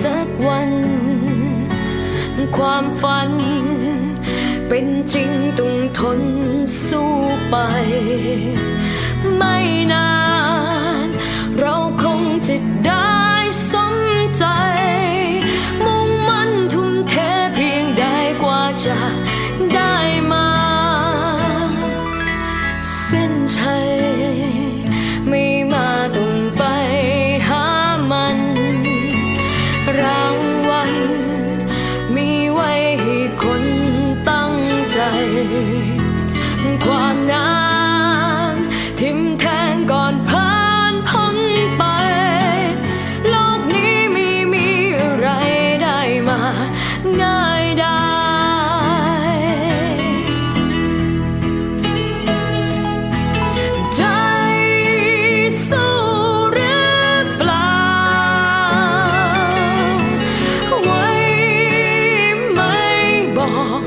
สักวัน ความฝัน เป็นจริงต้องทนสู้ไป ไม่นาน ความนานทิมแทงก่อนผ่านพ้นไป โลกนี้ไม่มีอะไรได้มา ง่ายได้ ใจสู้หรือเปล่า ไว้ไม่บอก